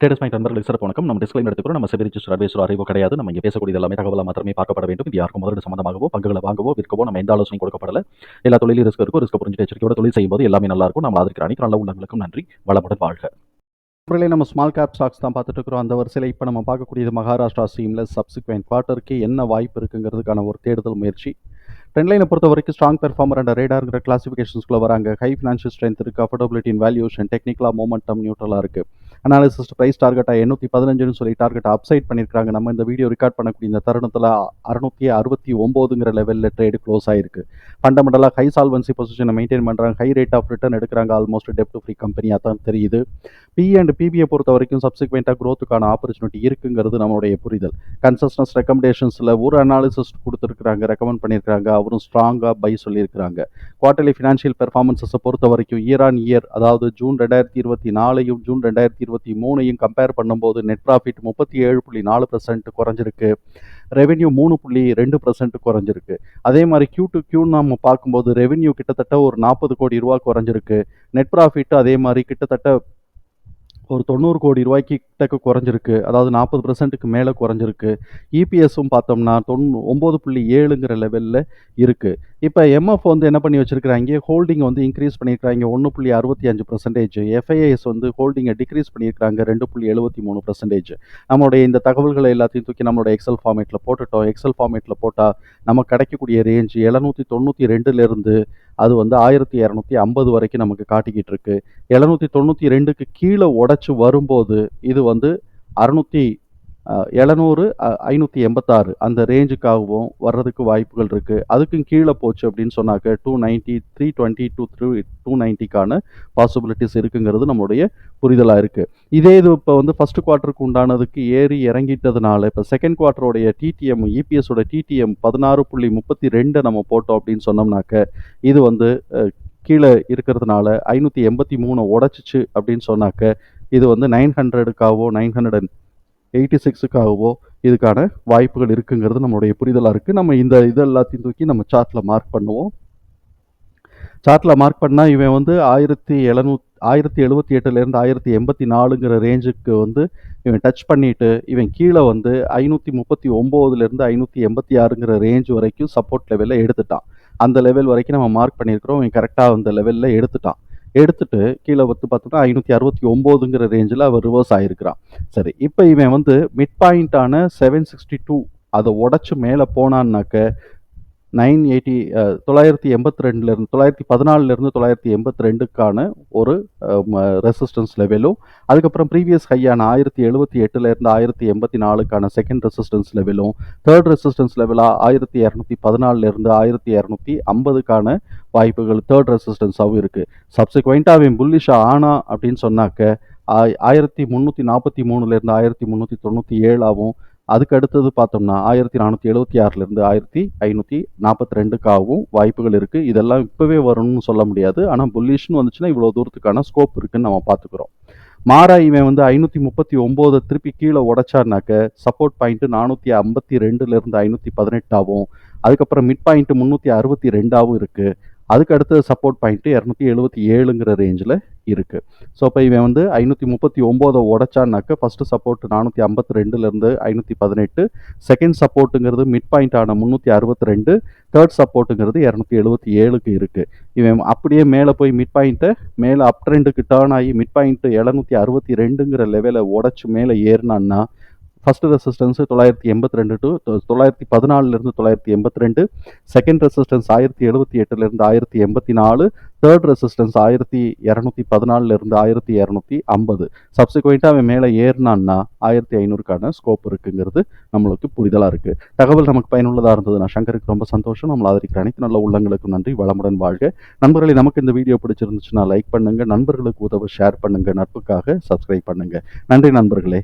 Traders point நண்பர்களுக்கு சிறப்பு வணக்கம். நம்ம டிஸ்கிளைம் எடுத்துக்கிறோம் நம்ம செபி ரிஜிஸ்டர் அட்வைசர் அறிவோ கிடையாது. நம்ம இங்கே பேசக்கூடிய எல்லாமே தகவலாக மாத்திரமே பார்க்கப்பட வேண்டும். இது யாருக்கும் முதலீடு சம்மந்தமாகவோ பங்குகளை வாங்கவோ விற்கவோ நம்ம எந்த ஆலோசனை கொடுக்கப்படல. எல்லா தொழிலும் ரிஸ்க் இருக்கும் ரிஸ்க் புரிஞ்சு எச்சரிக்கையோட தொழில் செய்யும்போது எல்லாமே நல்லா இருக்கும். நம்ம அதற்கு அனைத்து நல்ல உள்ளங்களுக்கும் நன்றி. வளமுடன் வாழ்க. அப்புறம் நம்ம ஸ்மால் கேப் ஸ்டாக்ஸ் தான் பார்த்துட்டு இருக்கிறோம். அந்த வரிசையில் இப்போ நம்ம பார்க்கக்கூடியது மகாராஷ்டிரா ஸ்ட்ரீமில் சப்சிக்வெண்ட் குவார்ட்டருக்கு என்ன வாய்ப்பு இருக்குங்கிறதுக்கான ஒரு தேடுதல் முயற்சி. ட்ரெண்ட்லைனை பொறுத்த வரைக்கும் ஸ்ட்ராங் பெர்ஃபார்மர் அண்ட் ரேடாருங்கிற கிளாசிஃபிகேஷன்ஸ்குள்ளே வராங்க. ஹை ஃபினான்ஷியல் ஸ்ட்ரென்த் இருக்குது அஃபோர்டபிலிட்டி இன் வேல்யூஷன் டெக்னிக்கலாக மோமெண்டம் நியூட்ரலாக இருக்குது அனாலிசிஸ் ப்ரைஸ் டார்கெட்டாக எண்ணூற்றி பதினஞ்சுன்னு சொல்லி டார்கெட் அப்சைட் பண்ணியிருக்காங்க நம்ம இந்த வீடியோ ரெக்கார்ட் பண்ணக்கூடிய இந்த தருணத்தில் அறுநூற்றி அறுபத்தி ஒம்போதுங்கிற லெவலில் ட்ரேடு க்ளோஸ் ஆயிருக்கு. ஃபண்டமெண்டலாக ஹை சால்வன்சி பொசிஷனை மெயின்டைன் பண்ணுறாங்க ஹை ரேட் ஆஃப் ரிட்டர்ன் எடுக்கிறாங்க. ஆல்மோஸ்ட் டெப்ட் ஃப்ரீ கம்பெனியாக தான் தெரியுது. பி அண்ட் பிபியை பொறுத்த வரைக்கும் சப்சிக்வெண்ட்டாக க்ரோத்துக்கான ஆப்பர்ச்சுனிட்டி இருக்குங்கிறது நம்மளுடைய புரிதல். கன்சஸ்டன்ஸ் ரெக்கமெண்டேஷன்ஸில் ஒரு அனாலிசிஸ் கொடுத்துருக்குறாங்க. ரெக்கமெண்ட் பண்ணியிருக்காங்க அவரும் ஸ்ட்ராங்காக பை சொல்லியிருக்கிறாங்க. குவார்டர்லி ஃபினான்ஷியல் பெர்ஃபார்மன்ஸஸை பொறுத்த வரைக்கும் இயர் ஆன் இயர் அதாவது ஜூன் ரெண்டாயிரத்தி இருபத்தி நாலையும் ஜூன் ரெண்டாயிரத்தி இருபத்தி மூணையும் கம்பேர் பண்ணும்போது நெட் ப்ராஃபிட் முப்பத்தி ஏழு புள்ளி நாலு பர்சன்ட் குறைஞ்சிருக்கு. ரெவென்யூ மூணு புள்ளி ரெண்டு பர்சன்ட் குறைஞ்சிருக்கு. அதே மாதிரி கியூ டு கியூ நம்ம பார்க்கும்போது ரெவென்யூ கிட்டத்தட்ட ஒரு நாற்பது கோடி ரூபா குறைஞ்சிருக்கு. நெட் ப்ராஃபிட் அதே மாதிரி கிட்டத்தட்ட ஒரு தொண்ணூறு கோடி ரூபாய்க்கு கிட்டக்கு குறைஞ்சிருக்கு. அதாவது நாற்பது பர்சன்ட்டுக்கு மேலே குறைஞ்சிருக்கு. இபிஎஸும் பார்த்தோம்னா தொண்ணூ ஒம்பது புள்ளி ஏழுங்கிற லெவலில் இருக்குது இப்போ எம்எஃப் வந்து என்ன பண்ணி வச்சிருக்கிறாங்க? ஹோல்டிங் வந்து இன்க்ரீஸ் பண்ணியிருக்காங்க ஒன்று புள்ளி அறுபத்தி அஞ்சு பர்சன்டேஜ் எஃப்ஐஎஸ் வந்து ஹோல்டிங்கை டிக்ரீஸ் பண்ணியிருக்காங்க ரெண்டு புள்ளி எழுபத்தி மூணு பர்சன்டேஜ் நம்மளுடைய இந்த தகவல்களை எல்லாத்தையும் தூக்கி நம்மளோட எக்ஸல் ஃபார்மேட்டில் போட்டுட்டோம். எக்ஸல் ஃபார்மேட்டில் போட்டால் நமக்கு கிடைக்கக்கூடிய ரேஞ்ச் எழுநூற்றி தொண்ணூற்றி ரெண்டுலேருந்து அது வந்து ஆயிரத்தி இரநூத்தி ஐம்பது வரைக்கும் நமக்கு காட்டிக்கிட்டு இருக்கு. எழுநூற்றி தொண்ணூற்றி ரெண்டுக்கு கீழே உடச்சி வரும்போது இது வந்து அறுநூற்றி எழுநூறு ஐநூற்றி எண்பத்தாறு. அந்த ரேஞ்சுக்காகவும் வர்றதுக்கு வாய்ப்புகள் இருக்குது அதுக்கும் கீழே போச்சு அப்படின்னு சொன்னாக்க two ninety three twenty two three two நைன்ட்டிக்கான possibilities இருக்குங்கிறது நம்மளுடைய புரிதலாக இருக்குது இதே இது இப்போ வந்து ஃபஸ்ட் குவார்ட்டருக்கு உண்டானதுக்கு ஏறி இறங்கிட்டதுனால இப்போ செகண்ட் குவார்ட்டருடைய டிடிஎம் இபிஎஸோட டிடிஎம் பதினாறு புள்ளி முப்பத்தி ரெண்டை நம்ம போட்டோம் அப்படின்னு சொன்னோம்னாக்க இது வந்து கீழே இருக்கிறதுனால ஐநூற்றி எண்பத்தி மூணு உடச்சிச்சு அப்படின்னு சொன்னாக்க இது வந்து நைன் ஹண்ட்ரடுக்காகவோ நைன் ஹண்ட்ரட் அண்ட் எயிட்டி சிக்ஸுக்காகவோ இதுக்கான வாய்ப்புகள் இருக்குங்கிறது நம்மளுடைய புரிதலாக இருக்குது நம்ம இந்த இது எல்லாத்தையும் தூக்கி நம்ம சார்ட்டில் மார்க் பண்ணுவோம். சார்ட்டில் மார்க் பண்ணால் இவன் வந்து ஆயிரத்தி எழுநூத் ஆயிரத்தி எழுபத்தி எட்டுலேருந்து ஆயிரத்தி எண்பத்தி நாலுங்கிற ரேஞ்சுக்கு வந்து இவன் டச் பண்ணிவிட்டு இவன் கீழே வந்து ஐநூற்றி முப்பத்தி ஒம்போதுலேருந்து ஐநூற்றி எண்பத்தி ஆறுங்கிற ரேஞ்ச் வரைக்கும் சப்போர்ட் லெவலில் எடுத்துட்டான். அந்த லெவல் வரைக்கும் நம்ம மார்க் பண்ணியிருக்கிறோம். இவன் கரெக்டாக அந்த லெவலில் எடுத்துட்டான். எடுத்துட்டு கீழே வந்து பார்த்தோம்னா ஐநூற்றி அறுபத்தி ஒம்போதுங்கிற ரேஞ்சில் அவர் ரிவர்ஸ் ஆகிருக்கிறான் சரி இப்போ இவன் வந்து மிட் பாயிண்டான செவன் சிக்ஸ்டி டூ அதை உடச்சி மேலே போனான்னாக்க நைன் எயிட்டி தொள்ளாயிரத்தி எண்பத்தி ரெண்டுலேருந்து தொள்ளாயிரத்தி பதினாலிருந்து தொள்ளாயிரத்தி எண்பத்தி ரெண்டுக்கான ஒரு ரெசிஸ்டன்ஸ் லெவலும் அதுக்கப்புறம் ப்ரீவியஸ் ஹையான ஆயிரத்தி எழுபத்தி எட்டுலேருந்து ஆயிரத்தி எண்பத்தி நாலுக்கான செகண்ட் ரெசிஸ்டன்ஸ் லெவலும் தேர்ட் ரெசிஸ்டன்ஸ் லெவலாக ஆயிரத்தி இரநூத்தி பதினாலிருந்து ஆயிரத்தி இரநூத்தி ஐம்பதுக்கான வாய்ப்புகள் தேர்ட் ரெசிஸ்டன்ஸாகவும் இருக்குது சப்சிக்வெண்ட்டாக அவன் புல்லிஷாக ஆனா அப்படின்னு சொன்னாக்க ஆயிரத்தி முந்நூற்றி நாற்பத்தி மூணுலேருந்து ஆயிரத்தி முந்நூற்றி தொண்ணூற்றி ஏழாவும் அதுக்கு அடுத்தது பார்த்தோம்னா ஆயிரத்தி நானூற்றி எழுபத்தி ஆறுலேருந்து ஆயிரத்தி ஐநூற்றி நாற்பத்தி ரெண்டுக்காகவும் வாய்ப்புகள் இருக்குது இதெல்லாம் இப்போவே வரும்னு சொல்ல முடியாது. ஆனால் புல்லிஷ்னு வந்துச்சுன்னா இவ்வளோ தூரத்துக்கான ஸ்கோப் இருக்குன்னு நம்ம பார்த்துக்குறோம். மாறா இவன் வந்து ஐநூற்றி முப்பத்தி ஒம்போதை திருப்பி கீழே உடச்சார்னாக்க சப்போர்ட் பாயிண்ட்டு நானூற்றி ஐம்பத்தி ரெண்டுலேருந்து ஐநூற்றி பதினெட்டாகவும் அதுக்கப்புறம் மிட் பாயிண்ட்டு முந்நூற்றி அறுபத்தி ரெண்டாகவும் இருக்குது அதுக்கு அடுத்த சப்போர்ட் பாயிண்ட்டு இரநூத்தி எழுபத்தி ஏழுங்கிற ரேஞ்சில் இருக்குது ஸோ இப்போ இவன் வந்து ஐநூற்றி முப்பத்தி ஒம்போதை உடச்சான்னாக்க ஃபஸ்ட்டு சப்போர்ட் நானூற்றி ஐம்பத்தி ரெண்டுலேருந்து ஐநூற்றி பதினெட்டு செகண்ட் சப்போர்ட்டுங்கிறது மிட் பாயிண்டான முந்நூற்றி அறுபத்தி ரெண்டு தேர்ட் சப்போர்ட்டுங்கிறது இரநூத்தி எழுபத்தி ஏழுக்கு இருக்குது இவன் அப்படியே மேலே போய் மிட் பாயிண்ட்டை மேலே அப் ட்ரெண்டுக்கு டேர்ன் ஆகி மிட் பாயிண்ட்டு எழுநூற்றி அறுபத்தி ரெண்டுங்கிற லெவலை உடச்சி மேலே ஏறினான்னா ஃபர்ஸ்ட் ரெசிஸ்டன்ஸு தொள்ளாயிரத்தி எண்பத்தி ரெண்டு டு தொள்ளாயிரத்தி பதினாலுலேருந்து தொள்ளாயிரத்தி எண்பத்தி ரெண்டு செகண்ட் ரெசிஸ்டன்ஸ் ஆயிரத்தி எழுபத்தி எட்டுலேருந்து ஆயிரத்தி எண்பத்தி நாலு தேர்ட் ரெசிஸ்டன்ஸ் ஆயிரத்தி இரநூத்தி பதினாலுலேருந்து ஆயிரத்தி இரநூத்தி ஐம்பது. சப்சிக்வெண்ட்டாக அவன் மேலே ஏறினான்னா ஆயிரத்தி ஐநூறுக்கான ஸ்கோப் இருக்குங்கிறது நம்மளுக்கு புரிதலாக இருக்குது தகவல் நமக்கு பயனுள்ளதாக இருந்தது நான் சங்கருக்கு ரொம்ப சந்தோஷம். நம்மளை ஆதரிக்கிற அனைத்து நல்ல உள்ளங்களுக்கும் நன்றி. வளமுடன் வாழ்க. நண்பர்களை நமக்கு இந்த வீடியோ பிடிச்சிருந்துச்சுன்னா லைக் பண்ணுங்கள் நண்பர்களுக்கு உதவ ஷேர் பண்ணுங்கள் நட்புக்காக சப்ஸ்கிரைப் பண்ணுங்கள் நன்றி நண்பர்களே.